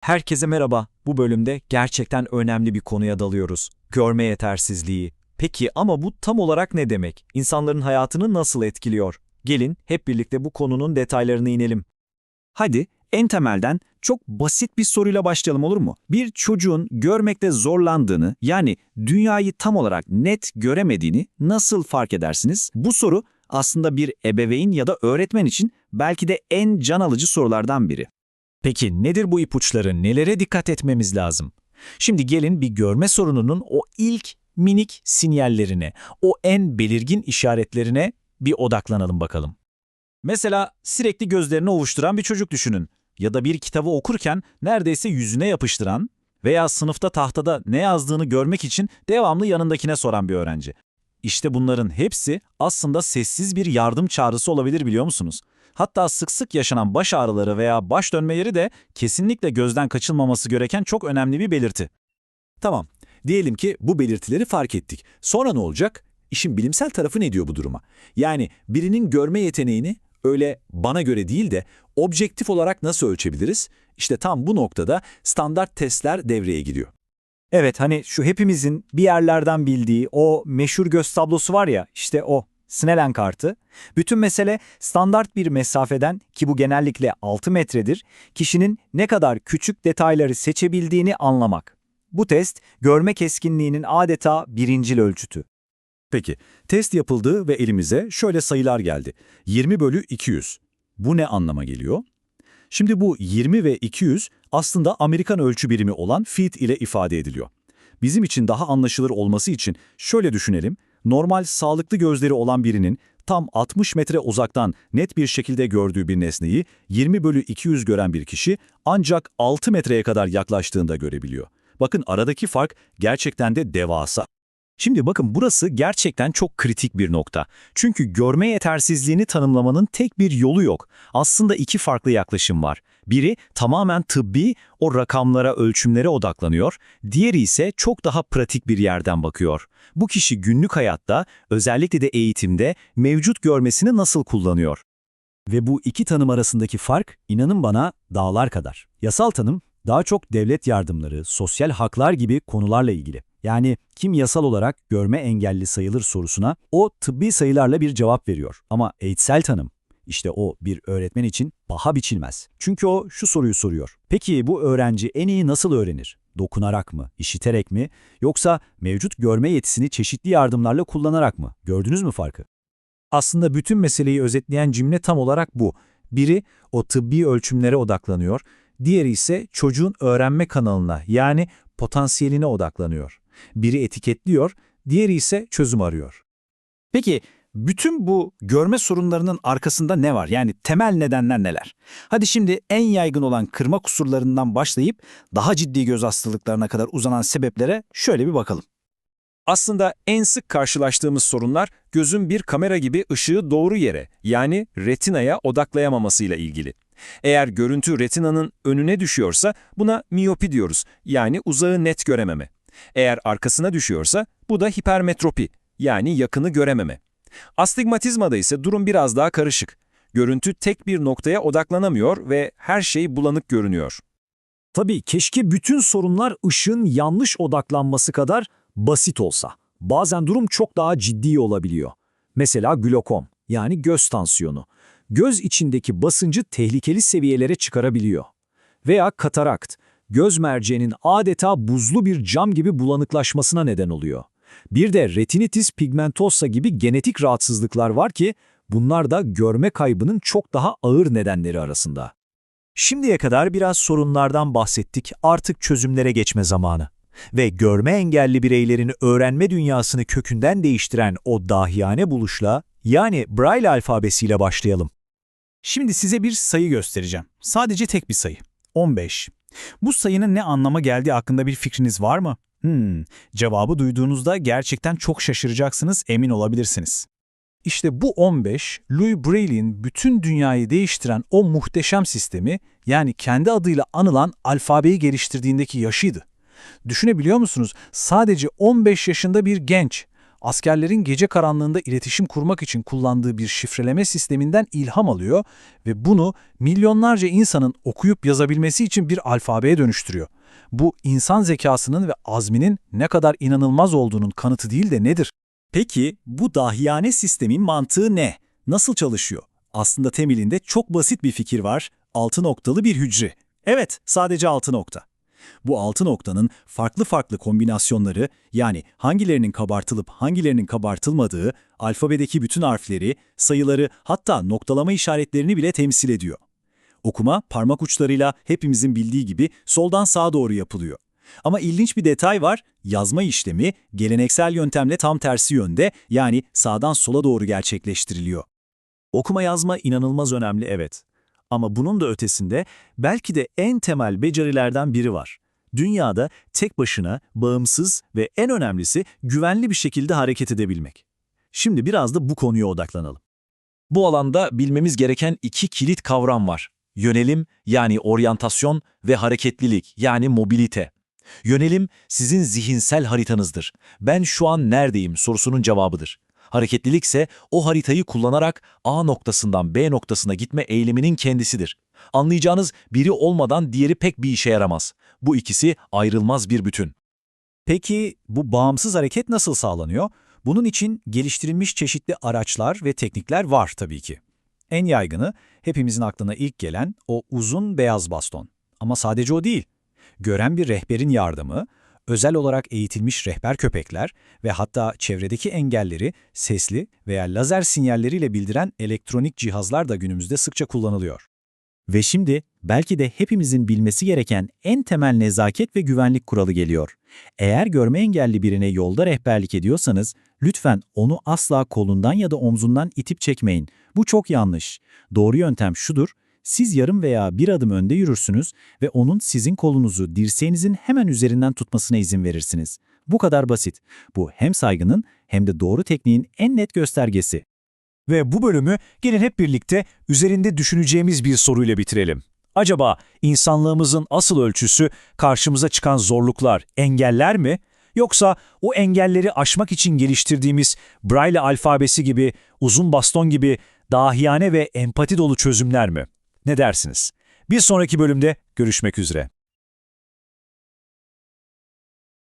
Herkese merhaba. Bu bölümde gerçekten önemli bir konuya dalıyoruz. Görme yetersizliği. Peki ama bu tam olarak ne demek? İnsanların hayatını nasıl etkiliyor? Gelin hep birlikte bu konunun detaylarına inelim. Hadi en temelden çok basit bir soruyla başlayalım olur mu? Bir çocuğun görmekte zorlandığını yani dünyayı tam olarak net göremediğini nasıl fark edersiniz? Bu soru aslında bir ebeveyn ya da öğretmen için belki de en can alıcı sorulardan biri. Peki nedir bu ipuçları, nelere dikkat etmemiz lazım? Şimdi gelin bir görme sorununun o ilk minik sinyallerine, o en belirgin işaretlerine bir odaklanalım bakalım. Mesela sürekli gözlerini ovuşturan bir çocuk düşünün ya da bir kitabı okurken neredeyse yüzüne yapıştıran veya sınıfta tahtada ne yazdığını görmek için devamlı yanındakine soran bir öğrenci. İşte bunların hepsi aslında sessiz bir yardım çağrısı olabilir biliyor musunuz? Hatta sık sık yaşanan baş ağrıları veya baş dönmeleri de kesinlikle gözden kaçılmaması gereken çok önemli bir belirti. Tamam, diyelim ki bu belirtileri fark ettik. Sonra ne olacak? İşin bilimsel tarafı ne diyor bu duruma? Yani birinin görme yeteneğini öyle bana göre değil de objektif olarak nasıl ölçebiliriz? İşte tam bu noktada standart testler devreye giriyor. Evet hani şu hepimizin bir yerlerden bildiği o meşhur göz tablosu var ya işte o Snellen kartı. Bütün mesele standart bir mesafeden ki bu genellikle 6 metredir kişinin ne kadar küçük detayları seçebildiğini anlamak. Bu test görme keskinliğinin adeta birincil ölçütü. Peki, test yapıldı ve elimize şöyle sayılar geldi. 20 bölü 200. Bu ne anlama geliyor? Şimdi bu 20 ve 200 aslında Amerikan ölçü birimi olan feet ile ifade ediliyor. Bizim için daha anlaşılır olması için şöyle düşünelim. Normal sağlıklı gözleri olan birinin tam 60 metre uzaktan net bir şekilde gördüğü bir nesneyi 20 bölü 200 gören bir kişi ancak 6 metreye kadar yaklaştığında görebiliyor. Bakın aradaki fark gerçekten de devasa. Şimdi bakın burası gerçekten çok kritik bir nokta. Çünkü görme yetersizliğini tanımlamanın tek bir yolu yok. Aslında iki farklı yaklaşım var. Biri tamamen tıbbi, o rakamlara, ölçümlere odaklanıyor. Diğeri ise çok daha pratik bir yerden bakıyor. Bu kişi günlük hayatta, özellikle de eğitimde mevcut görmesini nasıl kullanıyor? Ve bu iki tanım arasındaki fark inanın bana dağlar kadar. Yasal tanım daha çok devlet yardımları, sosyal haklar gibi konularla ilgili. Yani kim yasal olarak görme engelli sayılır sorusuna o tıbbi sayılarla bir cevap veriyor. Ama eğitsel tanım işte o bir öğretmen için paha biçilmez. Çünkü o şu soruyu soruyor. Peki bu öğrenci en iyi nasıl öğrenir? Dokunarak mı, işiterek mi yoksa mevcut görme yetisini çeşitli yardımlarla kullanarak mı? Gördünüz mü farkı? Aslında bütün meseleyi özetleyen cümle tam olarak bu. Biri o tıbbi ölçümlere odaklanıyor, diğeri ise çocuğun öğrenme kanalına yani potansiyeline odaklanıyor. Biri etiketliyor, diğeri ise çözüm arıyor. Peki bütün bu görme sorunlarının arkasında ne var? Yani temel nedenler neler? Hadi şimdi en yaygın olan kırma kusurlarından başlayıp daha ciddi göz hastalıklarına kadar uzanan sebeplere şöyle bir bakalım. Aslında en sık karşılaştığımız sorunlar gözün bir kamera gibi ışığı doğru yere yani retinaya odaklayamamasıyla ilgili. Eğer görüntü retinanın önüne düşüyorsa buna miyopi diyoruz yani uzağı net görememe. Eğer arkasına düşüyorsa bu da hipermetropi yani yakını görememe. Astigmatizmada ise durum biraz daha karışık. Görüntü tek bir noktaya odaklanamıyor ve her şey bulanık görünüyor. Tabii keşke bütün sorunlar ışığın yanlış odaklanması kadar basit olsa. Bazen durum çok daha ciddi olabiliyor. Mesela glokom yani göz tansiyonu. Göz içindeki basıncı tehlikeli seviyelere çıkarabiliyor. Veya katarakt, göz merceğinin adeta buzlu bir cam gibi bulanıklaşmasına neden oluyor. Bir de retinitis pigmentosa gibi genetik rahatsızlıklar var ki bunlar da görme kaybının çok daha ağır nedenleri arasında. Şimdiye kadar biraz sorunlardan bahsettik, artık çözümlere geçme zamanı. Ve görme engelli bireylerin öğrenme dünyasını kökünden değiştiren o dahiyane buluşla, yani Braille alfabesiyle başlayalım. Şimdi size bir sayı göstereceğim. Sadece tek bir sayı. 15. Bu sayının ne anlama geldiği hakkında bir fikriniz var mı? Hmm, cevabı duyduğunuzda gerçekten çok şaşıracaksınız, emin olabilirsiniz. İşte bu 15, Louis Braille'in bütün dünyayı değiştiren o muhteşem sistemi, yani kendi adıyla anılan alfabeyi geliştirdiğindeki yaşıydı. Düşünebiliyor musunuz? Sadece 15 yaşında bir genç, askerlerin gece karanlığında iletişim kurmak için kullandığı bir şifreleme sisteminden ilham alıyor ve bunu milyonlarca insanın okuyup yazabilmesi için bir alfabeye dönüştürüyor. Bu insan zekasının ve azminin ne kadar inanılmaz olduğunun kanıtı değil de nedir? Peki bu dahiyane sistemin mantığı ne? Nasıl çalışıyor? Aslında temelinde çok basit bir fikir var. Altı noktalı bir hücre. Evet, sadece altı nokta. Bu altı noktanın farklı farklı kombinasyonları yani hangilerinin kabartılıp hangilerinin kabartılmadığı, alfabedeki bütün harfleri, sayıları hatta noktalama işaretlerini bile temsil ediyor. Okuma parmak uçlarıyla hepimizin bildiği gibi soldan sağa doğru yapılıyor. Ama ilginç bir detay var, yazma işlemi geleneksel yöntemle tam tersi yönde yani sağdan sola doğru gerçekleştiriliyor. Okuma yazma inanılmaz önemli evet. Ama bunun da ötesinde belki de en temel becerilerden biri var. Dünyada tek başına, bağımsız ve en önemlisi güvenli bir şekilde hareket edebilmek. Şimdi biraz da bu konuya odaklanalım. Bu alanda bilmemiz gereken iki kilit kavram var. Yönelim yani oryantasyon ve hareketlilik yani mobilite. Yönelim sizin zihinsel haritanızdır. Ben şu an neredeyim sorusunun cevabıdır. Hareketlilik ise o haritayı kullanarak A noktasından B noktasına gitme eyleminin kendisidir. Anlayacağınız biri olmadan diğeri pek bir işe yaramaz. Bu ikisi ayrılmaz bir bütün. Peki bu bağımsız hareket nasıl sağlanıyor? Bunun için geliştirilmiş çeşitli araçlar ve teknikler var tabii ki. En yaygını, hepimizin aklına ilk gelen o uzun beyaz baston. Ama sadece o değil. Gören bir rehberin yardımı, özel olarak eğitilmiş rehber köpekler ve hatta çevredeki engelleri sesli veya lazer sinyalleriyle bildiren elektronik cihazlar da günümüzde sıkça kullanılıyor. Ve şimdi belki de hepimizin bilmesi gereken en temel nezaket ve güvenlik kuralı geliyor. Eğer görme engelli birine yolda rehberlik ediyorsanız lütfen onu asla kolundan ya da omzundan itip çekmeyin. Bu çok yanlış. Doğru yöntem şudur. Siz yarım veya bir adım önde yürürsünüz ve onun sizin kolunuzu dirseğinizin hemen üzerinden tutmasına izin verirsiniz. Bu kadar basit. Bu hem saygının hem de doğru tekniğin en net göstergesi. Ve bu bölümü gelin hep birlikte üzerinde düşüneceğimiz bir soruyla bitirelim. Acaba insanlığımızın asıl ölçüsü karşımıza çıkan zorluklar, engeller mi? Yoksa o engelleri aşmak için geliştirdiğimiz Braille alfabesi gibi, uzun baston gibi dahiyane ve empati dolu çözümler mi? Ne dersiniz? Bir sonraki bölümde görüşmek üzere.